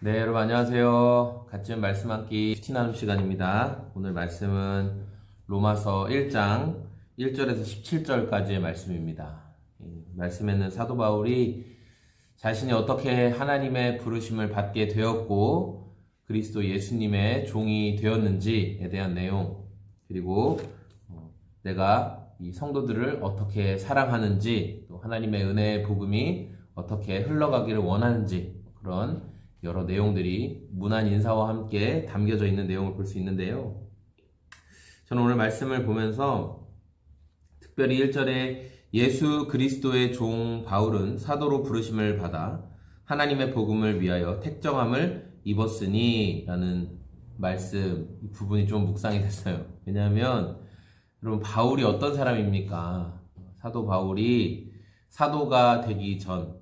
네, 여러분 안녕하세요. 같이 말씀 함기 슈티 나눔 시간입니다. 오늘 말씀은 로마서 1장 1절에서 17절까지의 말씀입니다. 이 말씀에는 사도 바울이 자신이 어떻게 하나님의 부르심을 받게 되었고 그리스도 예수님의 종이 되었는지에 대한 내용 그리고 어, 내가 이 성도들을 어떻게 사랑하는지 또 하나님의 은혜의 복음이 어떻게 흘러가기를 원하는지 그런 여러 내용들이 문안 인사와 함께 담겨져 있는 내용을 볼 수 있는데요. 저는 오늘 말씀을 보면서 특별히 1절에 예수 그리스도의 종 바울은 사도로 부르심을 받아 하나님의 복음을 위하여 택정함을 입었으니 라는 말씀 이 부분이 좀 묵상이 됐어요. 왜냐하면 여러분 바울이 어떤 사람입니까? 사도 바울이 사도가 되기 전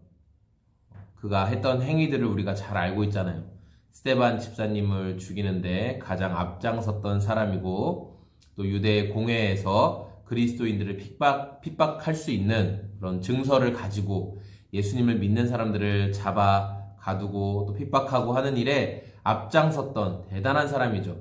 그가 했던 행위들을 우리가 잘 알고 있잖아요. 스테반 집사님을 죽이는데 가장 앞장섰던 사람이고 또 유대 공회에서 그리스도인들을 핍박, 핍박할 수 있는 그런 증서를 가지고 예수님을 믿는 사람들을 잡아 가두고 또 핍박하고 하는 일에 앞장섰던 대단한 사람이죠.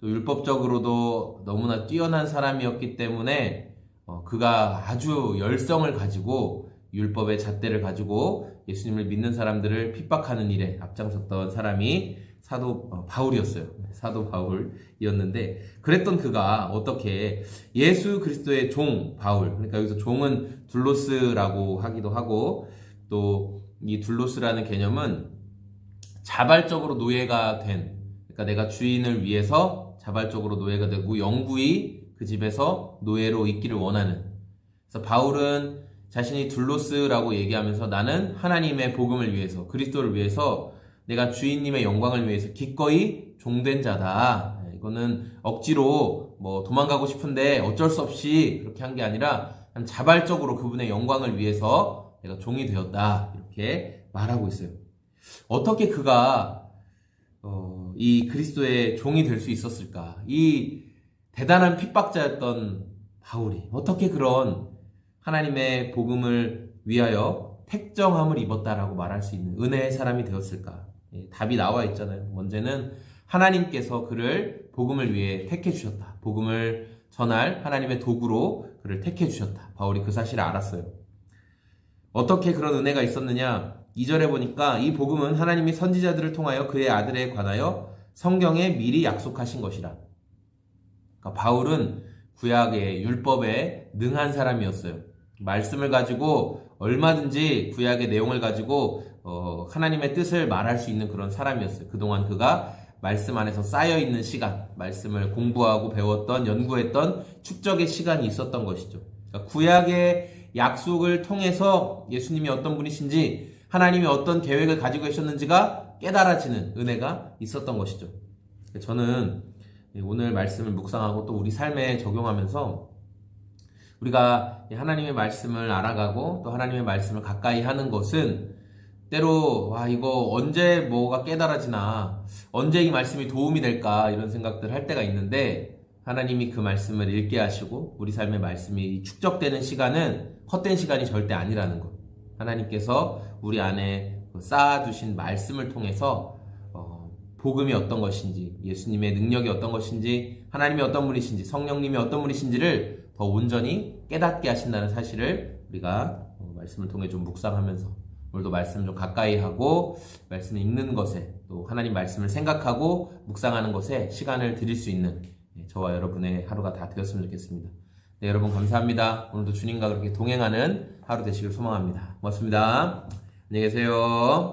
또 율법적으로도 너무나 뛰어난 사람이었기 때문에 어, 그가 아주 열성을 가지고 율법의 잣대를 가지고 예수님을 믿는 사람들을 핍박하는 일에 앞장섰던 사람이 사도 어, 바울이었어요. 사도 바울이었는데 그랬던 그가 어떻게 예수 그리스도의 종 바울 그러니까 여기서 종은 둘로스라고 하기도 하고 또 이 둘로스라는 개념은 자발적으로 노예가 된 그러니까 내가 주인을 위해서 자발적으로 노예가 되고 영구히 그 집에서 노예로 있기를 원하는 그래서 바울은 자신이 둘로스라고 얘기하면서 나는 하나님의 복음을 위해서 그리스도를 위해서 내가 주인님의 영광을 위해서 기꺼이 종된 자다. 이거는 억지로 뭐 도망가고 싶은데 어쩔 수 없이 그렇게 한 게 아니라 자발적으로 그분의 영광을 위해서 내가 종이 되었다. 이렇게 말하고 있어요. 어떻게 그가 어, 이 그리스도의 종이 될 수 있었을까? 이 대단한 핍박자였던 바울이 어떻게 그런 하나님의 복음을 위하여 택정함을 입었다라고 말할 수 있는 은혜의 사람이 되었을까? 예, 답이 나와 있잖아요. 먼저는 하나님께서 그를 복음을 위해 택해 주셨다. 복음을 전할 하나님의 도구로 그를 택해 주셨다. 바울이 그 사실을 알았어요. 어떻게 그런 은혜가 있었느냐? 2절에 보니까 이 복음은 하나님이 선지자들을 통하여 그의 아들에 관하여 성경에 미리 약속하신 것이라. 그러니까 바울은 구약의 율법에 능한 사람이었어요. 말씀을 가지고 얼마든지 구약의 내용을 가지고 어, 하나님의 뜻을 말할 수 있는 그런 사람이었어요. 그동안 그가 말씀 안에서 쌓여 있는 시간, 말씀을 공부하고 배웠던 연구했던 축적의 시간이 있었던 것이죠. 그러니까 구약의 약속을 통해서 예수님이 어떤 분이신지 하나님이 어떤 계획을 가지고 계셨는지가 깨달아지는 은혜가 있었던 것이죠. 저는 오늘 말씀을 묵상하고 또 우리 삶에 적용하면서 우리가 하나님의 말씀을 알아가고 또 하나님의 말씀을 가까이 하는 것은 때로 와 이거 언제 뭐가 깨달아지나 언제 이 말씀이 도움이 될까 이런 생각들 할 때가 있는데 하나님이 그 말씀을 읽게 하시고 우리 삶의 말씀이 축적되는 시간은 헛된 시간이 절대 아니라는 것. 하나님께서 우리 안에 그 쌓아두신 말씀을 통해서 어, 복음이 어떤 것인지 예수님의 능력이 어떤 것인지 하나님이 어떤 분이신지 성령님이 어떤 분이신지를 더 온전히 깨닫게 하신다는 사실을 우리가 어, 말씀을 통해 좀 묵상하면서 오늘도 말씀을 좀 가까이 하고 말씀을 읽는 것에 또 하나님 말씀을 생각하고 묵상하는 것에 시간을 드릴 수 있는 예, 저와 여러분의 하루가 다 되었으면 좋겠습니다. 네, 여러분 감사합니다. 오늘도 주님과 그렇게 동행하는 하루 되시길 소망합니다. 고맙습니다. 안녕히 계세요.